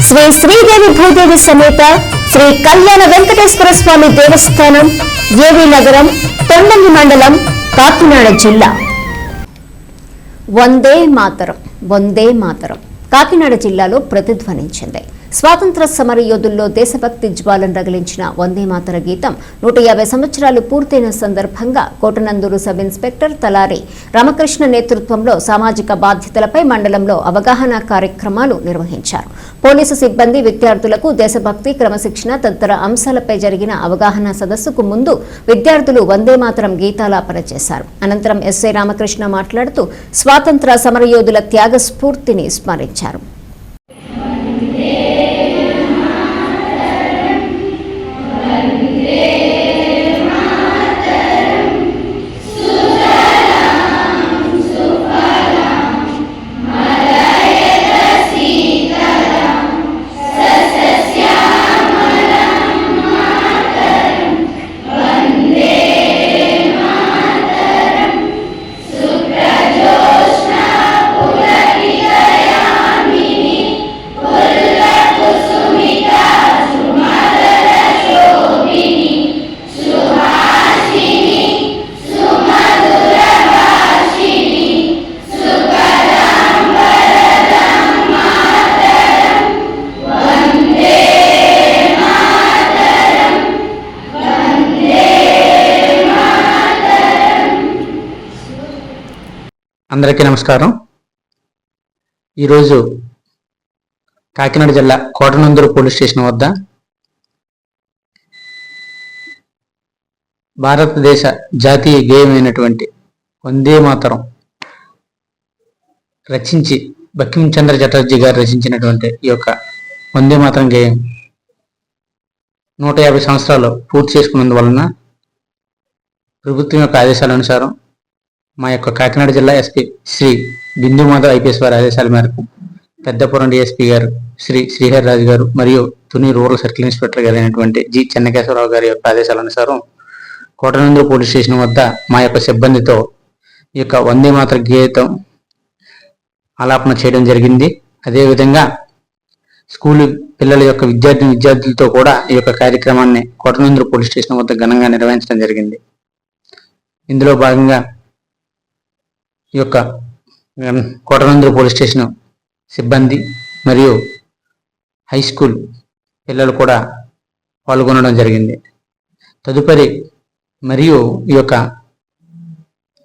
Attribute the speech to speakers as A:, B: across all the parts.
A: శ్రీ శ్రీదేవి భూదేవి సమేత శ్రీ కళ్యాణ వెంకటేశ్వర స్వామి దేవస్థానం ఏవి నగరం తొండంగి మండలం కాకినాడ జిల్లా. వందే మాతరం వందే మాతరం. కాకినాడ జిల్లాలో ప్రతిధ్వనించింది. స్వాతంత్ర సమర యోధుల్లో దేశభక్తి జ్వాలను రగిలించిన వందే మాతర గీతం నూట యాభై సంవత్సరాలు పూర్తయిన సందర్భంగా కోటనందూరు సబ్ ఇన్స్పెక్టర్ తలారి రామకృష్ణ నేతృత్వంలో సామాజిక బాధ్యతలపై మండలంలో అవగాహన కార్యక్రమాలు నిర్వహించారు. పోలీసు సిబ్బంది విద్యార్థులకు దేశభక్తి క్రమశిక్షణ తదితర అంశాలపై జరిగిన అవగాహన సదస్సుకు ముందు విద్యార్థులు వందే మాతరం గీతాలాపన చేశారు అనంతరం ఎస్ఐ రామకృష్ణ మాట్లాడుతూ స్వాతంత్ర సమరయోధుల త్యాగ స్ఫూర్తిని స్మరించారు.
B: అందరికీ నమస్కారం. ఈరోజు కాకినాడ జిల్లా కోటనందూరు పోలీస్ స్టేషన్ వద్ద భారతదేశ జాతీయ గేయమైనటువంటి వందే మాతరం రచించి బక్కించంద్ర చటర్జీ గారు రచించినటువంటి ఈ యొక్క వందే మాతరం గేయం నూట యాభై సంవత్సరాలు పూర్తి చేసుకున్నందువలన ప్రభుత్వం యొక్క ఆదేశాల అనుసారం మా యొక్క కాకినాడ జిల్లా ఎస్పీ శ్రీ బిందు మాధవ్ ఐపీఎస్ వారి ఆదేశాల మేరకు పెద్దపురం డిఎస్పీ గారు శ్రీ శ్రీహరి రాజు గారు మరియు తుని రూరల్ సర్కిల్ ఇన్స్పెక్టర్ గారు అయినటువంటి జి చెన్నకేశ్వరరావు గారి యొక్క ఆదేశాల అనుసారం కోటనందూరు పోలీస్ స్టేషన్ వద్ద మా యొక్క సిబ్బందితో ఈ యొక్క వందే మాత్ర గీతం ఆలాపన చేయడం జరిగింది. అదేవిధంగా స్కూల్ పిల్లల యొక్క విద్యార్థి విద్యార్థులతో కూడా ఈ యొక్క కార్యక్రమాన్ని కోటనందూరు పోలీస్ స్టేషన్ వద్ద ఘనంగా నిర్వహించడం జరిగింది. ఇందులో భాగంగా ఈ యొక్క ఉమ్, కోటనందూరు పోలీస్ స్టేషన్ సిబ్బంది మరియు హై స్కూల్ పిల్లలు కూడా పాల్గొనడం జరిగింది. తదుపరి మరియు ఈ యొక్క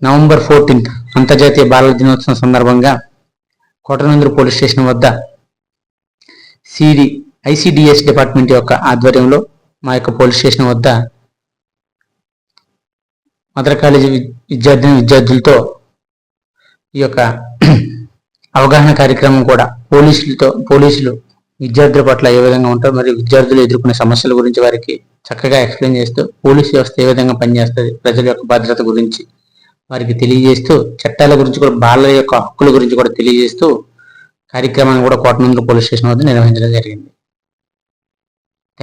B: నవంబర్ ఫోర్టీన్త్ అంతర్జాతీయ బాలల దినోత్సవం సందర్భంగా కోటనందూరు పోలీస్ స్టేషన్ వద్ద సిడి ఐసిడిఎస్ డిపార్ట్మెంట్ యొక్క ఆధ్వర్యంలో మా యొక్క పోలీస్ స్టేషన్ వద్ద మదర్ కాలేజీ విద్యార్థిని విద్యార్థులతో ఈ యొక్క అవగాహన కార్యక్రమం కూడా పోలీసులతో పోలీసులు విద్యార్థుల పట్ల ఏ విధంగా ఉంటారు మరియు విద్యార్థులు ఎదుర్కొనే సమస్యల గురించి వారికి చక్కగా ఎక్స్ప్లెయిన్ చేస్తూ పోలీస్ వ్యవస్థ ఏ విధంగా పనిచేస్తుంది ప్రజల యొక్క భద్రత గురించి వారికి తెలియజేస్తూ చట్టాల గురించి కూడా బాలల యొక్క హక్కుల గురించి కూడా తెలియజేస్తూ కార్యక్రమాన్ని కూడా కోటనందూరు పోలీస్ స్టేషన్ వద్ద నిర్వహించడం జరిగింది.